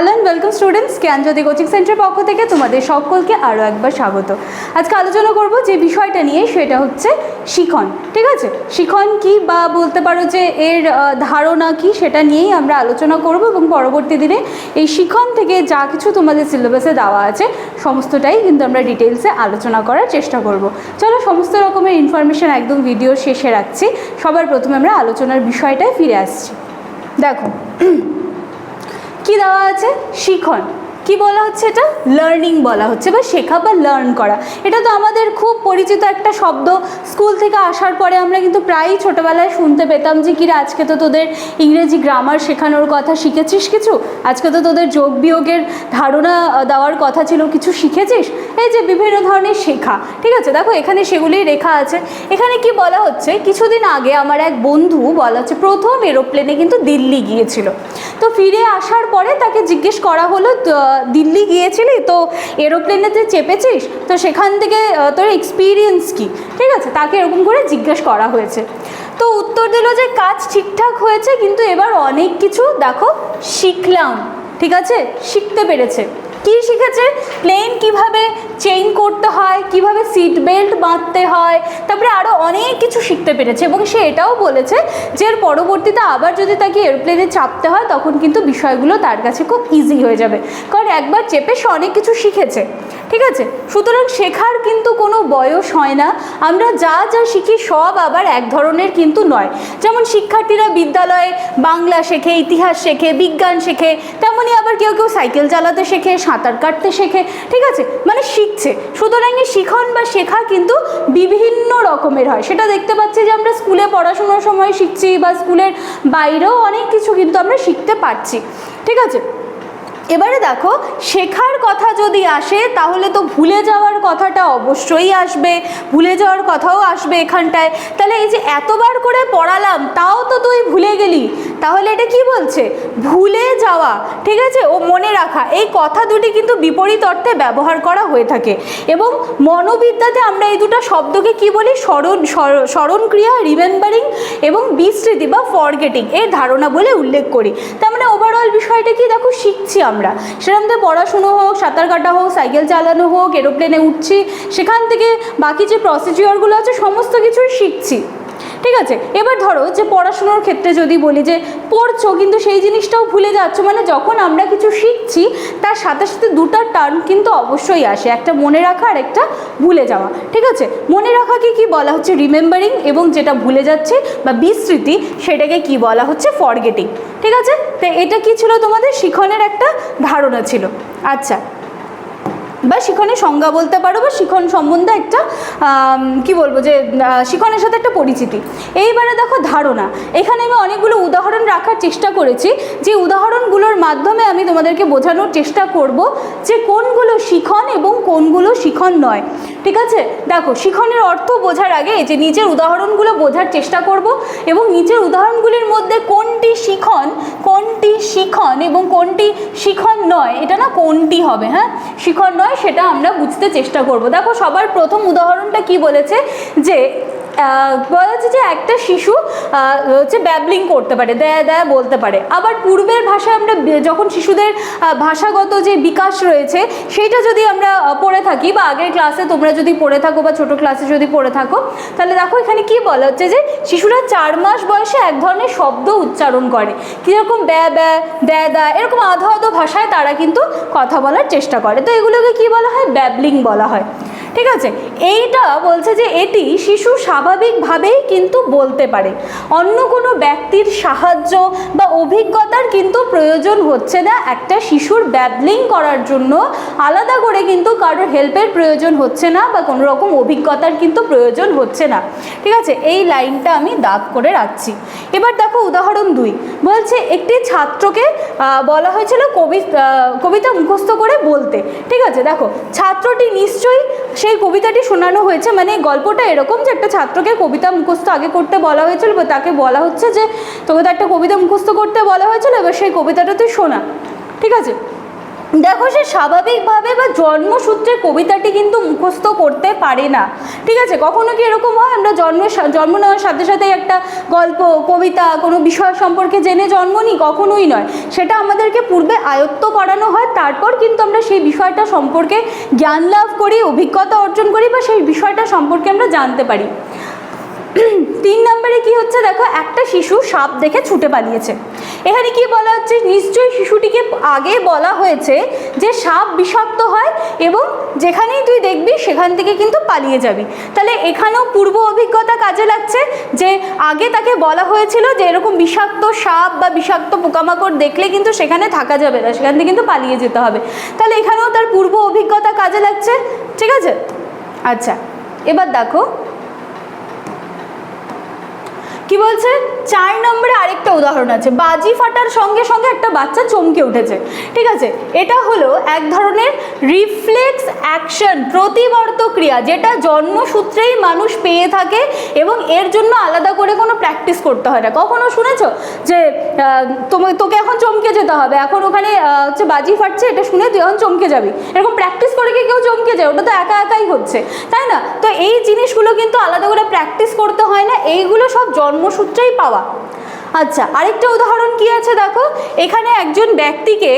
Hello and welcome students Gyanjyoti coaching সেন্টারের পক্ষ থেকে তোমাদের সকলকে আরও একবার স্বাগত। আজকে আলোচনা করব যে বিষয়টা নিয়ে, সেটা হচ্ছে শিখন, ঠিক আছে? শিখন কি বা বলতে পারো যে এর ধারণা কি, সেটা নিয়েই আমরা আলোচনা করব এবং পরবর্তী দিনে এই শিখন থেকে যা কিছু তোমাদের সিলেবাসে দেওয়া আছে, সমস্তটাই কিন্তু আমরা ডিটেলসে আলোচনা করার চেষ্টা করব। চলো সমস্ত রকমের ইনফরমেশন একদম ভিডিও শেষে রাখছি। সবার প্রথমে আমরা আলোচনার বিষয়টায় ফিরে আসছি। দেখো কি দেওয়া আছে? শিখন। কি বলা হচ্ছে এটা? লার্নিং বলা হচ্ছে বা শেখা বা লার্ন করা। এটা তো আমাদের খুব পরিচিত একটা শব্দ। স্কুল থেকে আসার পরে আমরা কিন্তু প্রায়ই ছোটোবেলায় শুনতে পেতাম যে কিরে আজকে তো তোদের ইংরেজি গ্রামার শেখানোর কথা শিখেছিস কিছু? আজকে তো তোদের যোগ বিয়োগের ধারণা দেওয়ার কথা ছিল কিছু শিখেছিস? এই যে বিভিন্ন ধরনের শেখা। ঠিক আছে? দেখো এখানে সেগুলি রেখা আছে। এখানে কি বলা হচ্ছে? কিছুদিন আগে আমার এক বন্ধু বলা হচ্ছে প্রথম এরোপ্লেনে কিন্তু দিল্লি গিয়েছিল। তো ফিরে আসার পরে তাকে জিজ্ঞেস করা হলো "তো, দিল্লি গিয়েছিলি? তো এরোপ্লেনেতে চেপেছিস, তো সেখান থেকে তোর এক্সপিরিয়েন্স কি? ঠিক আছে, তাকে এরকম করে জিজ্ঞেস করা হয়েছে। তো উত্তর দিল যে, কাজ ঠিকঠাক হয়েছে, কিন্তু এবার অনেক কিছু, দেখো, শিখলাম। ঠিক আছে? শিখতে পেরেছে। কি শিখেছে? প্লেন কীভাবে চেইন করতে হয়? কীভাবে সিট বেল্ট বাঁধতে হয়? তারপরে আরও অনেক কিছু শিখতে পেরেছে এবং সে এটাও বলেছে যে এর পরবর্তীতে আবার যদি তাকে এরোপ্লেনে চাপতে হয়, তখন কিন্তু বিষয়গুলো তার কাছে খুব ইজি হয়ে যাবে। কারণ একবার চেপে সে অনেক কিছু শিখেছে। ঠিক আছে? সুতরাং শেখার কিন্তু কোনো বয়স হয় না। আমরা যা যা শিখি সব আবার এক ধরনের কিন্তু নয়। যেমন শিক্ষার্থীরা বিদ্যালয়ে বাংলা শেখে, ইতিহাস শেখে, বিজ্ঞান শেখে তেমনই আবার কেউ কেউ সাইকেল চালাতে শেখে সাঁতার কাটতে শেখে, ঠিক আছে? মানে শিখছে। সুতরাং এই শিখন বা শেখা কিন্তু বিভিন্ন রকমের হয়। সেটা দেখতে পাচ্ছি যে আমরা স্কুলে পড়াশোনার সময় শিখছি বা স্কুলের বাইরেও অনেক কিছু কিন্তু আমরা শিখতে পারছি, ঠিক আছে? এবারে দেখো, শেখার কথা যদি আসে, তাহলে তো ভুলে যাওয়ার কথাটা অবশ্যই আসবে। ভুলে যাওয়ার কথাও আসবে এখানটায়। তাহলে এই যে এতবার করে পড়ালাম, তাও তো তুই ভুলে গেলি। তাহলে এটা কি বলছে? ভুলে যাওয়া, ঠিক আছে? ও মনে রাখা, এই কথা দুটি কিন্তু বিপরীত অর্থে ব্যবহার করা হয়ে থাকে। এবং মনোবিদ্যাতে আমরা এই দুটো শব্দকে কি বলি? স্মরণ, স্মর- স্মরণ ক্রিয়া রিমেম্বারিং এবং বিস্মৃতি বা ফরগেটিং এর ধারণা বলে উল্লেখ করি। তার মানে ওভারঅল বিষয়টা কি? দেখো, শিখছি আমরা। সেরকম তো পড়াশুনো হোক, সাঁতার কাটা হোক সাইকেল চালানো হোক এরোপ্লেনে উঠছি, সেখান থেকে বাকি যে প্রসিজিওরগুলো আছে, সমস্ত কিছুই শিখছি। ঠিক আছে? এবার ধরো যে পড়াশুনোর ক্ষেত্রে যদি বলি যে পড়ছো কিন্তু সেই জিনিসটাও ভুলে যাচ্ছ মানে যখন আমরা কিছু শিখছি, তার সাথে সাথে দুটার টার্ম কিন্তু অবশ্যই আসে, একটা মনে রাখা আর একটা ভুলে যাওয়া। ঠিক আছে? মনে রাখাকে কি বলা হচ্ছে? রিমেম্বারিং এবং যেটা ভুলে যাচ্ছে বা বিস্মৃতি সেটাকে কি বলা হচ্ছে? ফরগেটিং। ঠিক আছে? তো এটা কি ছিল তোমাদের? শিখনের একটা ধারণা ছিল। আচ্ছা। বা শিখনের সংজ্ঞা বলতে পারো বা শিখন সম্বন্ধে একটা কি বলব যে শিখনের সাথে একটা পরিচিতি। এইবারে দেখো ধারণা। এখানে আমি অনেকগুলো উদাহরণ রাখার চেষ্টা করেছি। যে উদাহরণগুলোর মাধ্যমে আমি তোমাদেরকে বোঝানোর চেষ্টা করব যে কোনগুলো শিখন এবং কোনগুলো শিখন নয়। ঠিক আছে? দেখো, শিখনের অর্থ বোঝার আগে যে নিচের উদাহরণগুলো বোঝার চেষ্টা করব এবং নিচের উদাহরণগুলির মধ্যে কোনটি শিখন কোনটি শিখন এবং কোনটি শিখন নয়। এটা না কোনটি হবে হ্যাঁ? শিখন নয় সেটা আমরা বুঝতে চেষ্টা করব। দেখো সবার প্রথম উদাহরণটা কি বলেছে যে বলা হচ্ছে যে একটা শিশু হচ্ছে ব্যাবলিং করতে পারে, দেয়া দেয়া বলতে পারে। আবার পূর্বের ভাষায় আমরা যখন শিশুদের ভাষাগত যে বিকাশ রয়েছে, সেইটা যদি আমরা পড়ে থাকি বা আগের ক্লাসে তোমরা যদি পড়ে থাকো বা ছোট ক্লাসে যদি পড়ে থাকো, তাহলে দেখো এখানে কি বলা হচ্ছে যে শিশুরা চার মাস বয়সে এক ধরনের শব্দ উচ্চারণ করে। কীরকম ব্যা ব্যা, দ্যা দ্যা, এরকম আধো আধো ভাষায় তারা কিন্তু কথা বলার চেষ্টা করে। তো এগুলোকে কি বলা হয়? ব্যাবলিং বলা হয়। ঠিক আছে? এইটা বলছে যে এটি শিশু স্বাভাবিকভাবেই কিন্তু বলতে পারে। অন্য কোনো ব্যক্তির সাহায্য বা অভিজ্ঞতার কিন্তু প্রয়োজন হচ্ছে না একটা শিশুর ব্যাবলিং করার জন্য। আলাদা করে কিন্তু কারোর হেল্পের প্রয়োজন হচ্ছে না বা কোনো রকম অভিজ্ঞতার কিন্তু প্রয়োজন হচ্ছে না। ঠিক আছে? এই লাইনটা আমি দাগ করে রাখছি। এবার দেখো উদাহরণ দুই। বলছে একটি ছাত্রকে বলা হয়েছিল কবি কবিতা মুখস্থ করে বলতে। ঠিক আছে? দেখো, ছাত্রটি নিশ্চয়ই সেই কবিতাটি শোনানো হয়েছে মানে গল্পটা এরকম যে একটা ছাত্রকে কবিতা মুখস্থ আগে করতে বলা হয়েছিল বা তাকে বলা হচ্ছে যে তোকে তো একটা কবিতা মুখস্থ করতে বলা হয়েছিল, এবার সেই কবিতাটা তুই শোনা, ঠিক আছে? দেখো, সে স্বাভাবিকভাবে বা জন্মসূত্রে কবিতাটি কিন্তু মুখস্থ করতে পারে না। ঠিক আছে? কখনো কি এরকম হয়? আমরা জন্ম জন্ম নেওয়ার সাথে সাথে একটা গল্প, কবিতা, কোনো বিষয় সম্পর্কে জেনে জন্ম নিই? কখনোই নয়। সেটা আমাদেরকে পূর্বে আয়ত্ত করানো হয়, তারপর কিন্তু আমরা সেই বিষয়টা সম্পর্কে জ্ঞান লাভ করি, অভিজ্ঞতা অর্জন করি বা সেই বিষয়টা সম্পর্কে আমরা জানতে পারি। তিন নম্বরে কি হচ্ছে? দেখো, একটা শিশু সাপ দেখে ছুটে পালিয়েছে। এখানে কি বলা হচ্ছে? নিশ্চয়ই শিশুটিকে আগে বলা হয়েছে যে সাপ বিষাক্ত হয় এবং যেখানেই তুই দেখবি সেখান থেকে কিন্তু পালিয়ে যাবি। তাহলে এখানেও পূর্ব অভিজ্ঞতা কাজে লাগছে যে আগে তাকে বলা হয়েছিল যে এরকম বিষাক্ত সাপ বা বিষাক্ত পোকামাকড় দেখলে কিন্তু সেখানে থাকা যাবে না, সেখান থেকে কিন্তু পালিয়ে যেতে হবে। তাহলে এখানেও তার পূর্ব অভিজ্ঞতা কাজে লাগছে, ঠিক আছে? আচ্ছা এবার দেখো। কি বলছে? চার নম্বরে আরেকটা উদাহরণ আছে। বাজি ফাটার সঙ্গে সঙ্গে একটা বাচ্চা চমকে উঠেছে। ঠিক আছে? এটা হলো এক ধরনের রিফ্লেক্স অ্যাকশন প্রতিবর্ত ক্রিয়া, যেটা জন্মসূত্রেই মানুষ পেয়ে থাকে এবং এর জন্য আলাদা করে কোনো প্র্যাকটিস করতে হয় না। কখনো শুনেছ যে তোমার তোকে এখন চমকে যেতে হবে, এখন ওখানে হচ্ছে বাজি ফাটছে, এটা শুনে তুই এখন চমকে যাবি। এরকম প্র্যাকটিস করে কি কেউ চমকে যায়? ওটা তো একা একাই হচ্ছে। তাই না? তো এই জিনিসগুলো কিন্তু আলাদা করে প্র্যাকটিস করতে এইগুলো সব জন্মসূত্রেই পাওয়া। আচ্ছা আরেকটা উদাহরণ কি আছে দেখো? এখানে একজন ব্যক্তিকে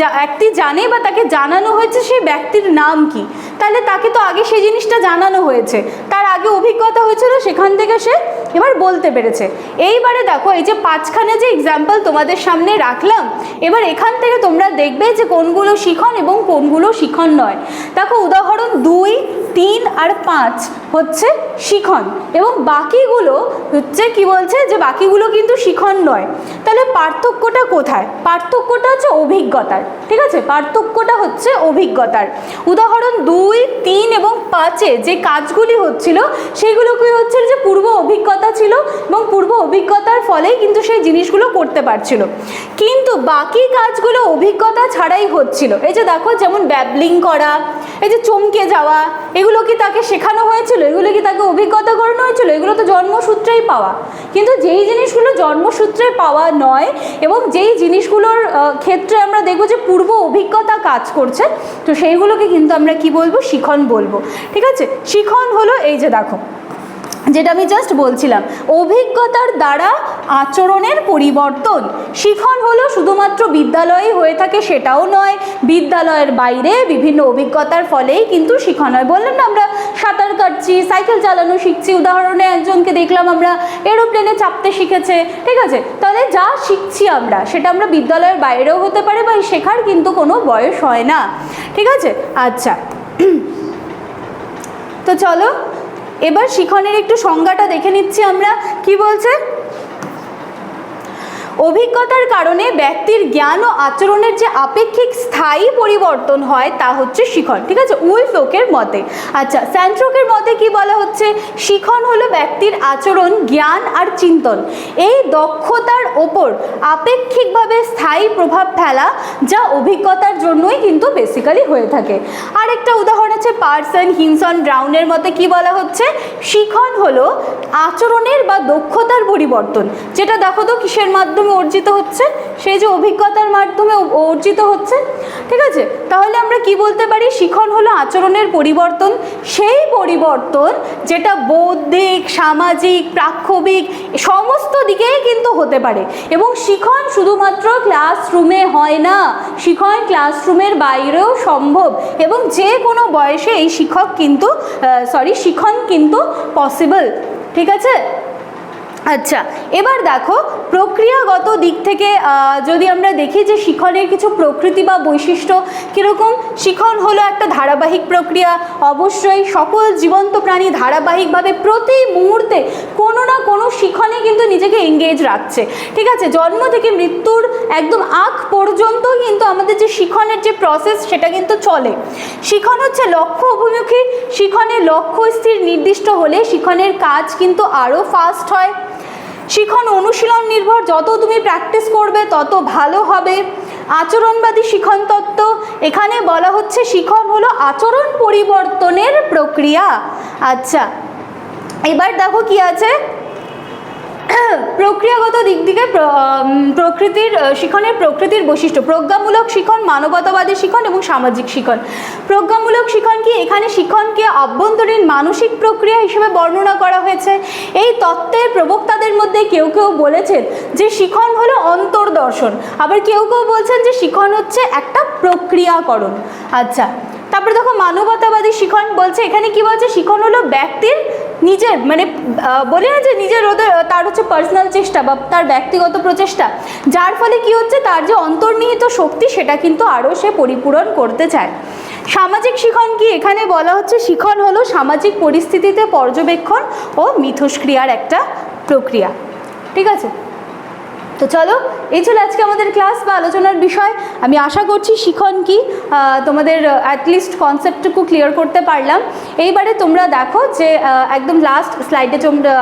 যা ব্যক্তি জানে বা তাকে জানানো হয়েছে সেই ব্যক্তির নাম কি? তাহলে তাকে তো আগে সেই জিনিসটা জানানো হয়েছে। তার আগে অভিজ্ঞতা হয়েছিল, সেখান থেকে সে এবার বলতে পেরেছে। এইবারে দেখো, এই যে পাঁচখানে যে এক্সাম্পল তোমাদের সামনে রাখলাম, এবার এখান থেকে তোমরা দেখবে যে কোনগুলো শিখন এবং কোনগুলো শিখন নয়। দেখো, উদাহরণ দুই তিন আর পাঁচ হচ্ছে শিখন। এবং বাকিগুলো হচ্ছে কি বলছে যে বাকিগুলো কিন্তু শিখন নয়। তাহলে পার্থক্যটা কোথায়? পার্থক্যটা হচ্ছে অভিজ্ঞতার। ঠিক আছে? পার্থক্যটা হচ্ছে অভিজ্ঞতার। উদাহরণ দুই, তিন এবং পাঁচে যে কাজগুলি হচ্ছিল সেগুলো কি হচ্ছিল যে পূর্ব অভিজ্ঞতা ছিল এবং পূর্ব অভিজ্ঞতার ফলেই কিন্তু সেই জিনিসগুলো করতে পারছিল। কিন্তু বাকি কাজগুলো অভিজ্ঞতা ছাড়াই হচ্ছিল। এই যে দেখো, যেমন ব্যাবলিং করা, এই যে চমকে যাওয়া, এগুলো কি তাকে শেখানো হয়েছিল? এগুলো কি তাকে অভিজ্ঞতা করানো হয়েছিল? এগুলো তো জন্মসূত্রেই পাওয়া। কিন্তু যেই জিনিসগুলো জন্মসূত্রে পাওয়া নয় এবং যেই জিনিসগুলোর ক্ষেত্রে আমরা দেখব যে পূর্ব অভিজ্ঞতা কাজ করছে। তো সেইগুলোকে কিন্তু আমরা কি বলব? শিখন বলব। ঠিক আছে? শিখন হলো এই যে দেখো যেটা আমি জাস্ট বলছিলাম, অভিজ্ঞতার দ্বারা আচরণের পরিবর্তন। শিখন হলো শুধুমাত্র বিদ্যালয়েই হয়ে থাকে সেটাও নয়, বিদ্যালয়ের বাইরে বিভিন্ন অভিজ্ঞতার ফলেই কিন্তু শিখন হয়। বললাম না আমরা সাঁতার কাটছি, সাইকেল চালানো শিখছি, উদাহরণে একজনকে দেখলাম আমরা এরোপ্লেনে চাপতে শিখেছে, ঠিক আছে? তাহলে যা শিখছি আমরা, সেটা আমরা বিদ্যালয়ের বাইরেও হতে পারে বা শেখার কিন্তু কোনো বয়স হয় না, ঠিক আছে? আচ্ছা। তো চলো এবার শিখনের একটু সংজ্ঞাটা দেখে নিচ্ছি আমরা। কি বলছে? অভিজ্ঞতার কারণে ব্যক্তির জ্ঞান ও আচরণের যে আপেক্ষিক স্থায়ী পরিবর্তন হয় তা হচ্ছে শিখন, ঠিক আছে? উইলফ্লোকের মতে। আচ্ছা স্যান্ট্রোকের মতে কি বলা হচ্ছে? শিখন হলো ব্যক্তির আচরণ, জ্ঞান আর চিন্তন। এই দক্ষতার ওপর আপেক্ষিকভাবে স্থায়ী প্রভাব ফেলা যা অভিজ্ঞতার জন্যই কিন্তু বেসিক্যালি হয়ে থাকে। আর একটা উদাহরণ আছে পার্সন হিনসন ব্রাউনের মতে কি বলা হচ্ছে? শিখন হলো আচরণের বা দক্ষতার পরিবর্তন। যেটা দেখো তো কিসের মাধ্যমে অর্জিত হচ্ছে, সেই যে অভিজ্ঞতার মাধ্যমে অর্জিত হচ্ছে, ঠিক আছে? তাহলে আমরা কি বলতে পারি? শিখন হলো আচরণের পরিবর্তন। সেই পরিবর্তন যেটা বৌদ্ধিক, সামাজিক প্রাক্ষবিক সমস্ত দিকেই কিন্তু হতে পারে। এবং শিখন শুধুমাত্র ক্লাসরুমে হয় না। শিখন ক্লাসরুমের বাইরেও সম্ভব। এবং যে কোনো বয়সে এই শিক্ষক কিন্তু সরি শিখন কিন্তু পসিবল ঠিক আছে? আচ্ছা এবার দেখো, প্রক্রিয়াগত দিক থেকে যদি আমরা দেখি যে শিখনের কিছু প্রকৃতি বা বৈশিষ্ট্য কীরকম, শিখন হলো একটা ধারাবাহিক প্রক্রিয়া। অবশ্যই সকল জীবন্ত প্রাণী ধারাবাহিকভাবে প্রতি মুহূর্তে কোনো না কোনো শিখনে কিন্তু নিজেকে এঙ্গেজ রাখছে। ঠিক আছে, জন্ম থেকে মৃত্যুর একদম আগ পর্যন্ত কিন্তু আমাদের যে শিখনের যে প্রসেস সেটা কিন্তু চলে। শিখন হচ্ছে লক্ষ্য অভিমুখী। শিখনের লক্ষ্য স্থির নির্দিষ্ট হলে শিখনের কাজ কিন্তু আরও ফাস্ট হয়। শিখন অনুশীলন নির্ভর, যত তুমি প্র্যাকটিস করবে, তত ভালো হবে। আচরণবাদী শিখন তত্ত্ব, এখানে বলা হচ্ছে শিখন হলো আচরণ পরিবর্তনের প্রক্রিয়া। আচ্ছা এবার দেখো কি আছে। প্রক্রিয়াগত দিক থেকে প্রকৃতির শিখনের প্রকৃতির বৈশিষ্ট্য। প্রজ্ঞামূলক শিখন মানবতাবাদী শিখন এবং সামাজিক শিখন। প্রজ্ঞামূলক শিখন কি? এখানে শিখনকে অভ্যন্তরীণ মানসিক প্রক্রিয়া হিসেবে বর্ণনা করা হয়েছে। এই তত্ত্বের প্রবক্তাদের মধ্যে কেউ কেউ বলেছেন যে শিখন হলো অন্তর্দর্শন। আবার কেউ কেউ বলছেন যে শিখন হচ্ছে একটা প্রক্রিয়াকরণ। আচ্ছা তারপরে দেখো মানবতাবাদী শিখন বলছে, এখানে কি বলছে? শিখন হলো ব্যক্তির নিজের মানে বলি না যে নিজের ওদের, তার হচ্ছে পার্সোনাল চেষ্টা বা তার ব্যক্তিগত প্রচেষ্টা, যার ফলে কি হচ্ছে, তার যে অন্তর্নিহিত শক্তি সেটা কিন্তু আরও সে পরিপূরণ করতে চায়। সামাজিক শিখন কি? এখানে বলা হচ্ছে শিখন হলো সামাজিক পরিস্থিতিতে পর্যবেক্ষণ ও মিথস্ক্রিয়ার একটা প্রক্রিয়া। ঠিক আছে? তো চলো, এই ছিল আজকে আমাদের ক্লাস বা আলোচনার বিষয়। আমি আশা করছি শিখন কি তোমাদের অ্যাটলিস্ট কনসেপ্টটুকু ক্লিয়ার করতে পারলাম। এইবারে তোমরা দেখো যে একদম লাস্ট স্লাইডে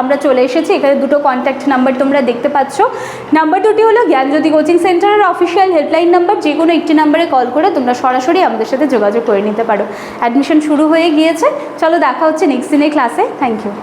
আমরা চলে এসেছি। এখানে দুটো কন্ট্যাক্ট নাম্বার তোমরা দেখতে পাচ্ছ। নাম্বার দুটি হলো জ্ঞানজ্যোতি কোচিং সেন্টারের অফিসিয়াল হেল্পলাইন নাম্বার যে কোনো একটি নাম্বারে কল করে তোমরা সরাসরি আমাদের সাথে যোগাযোগ করে নিতে পারো। অ্যাডমিশন শুরু হয়ে গিয়েছে। চলো, দেখা হচ্ছে নেক্সট দিনের ক্লাসে থ্যাংক ইউ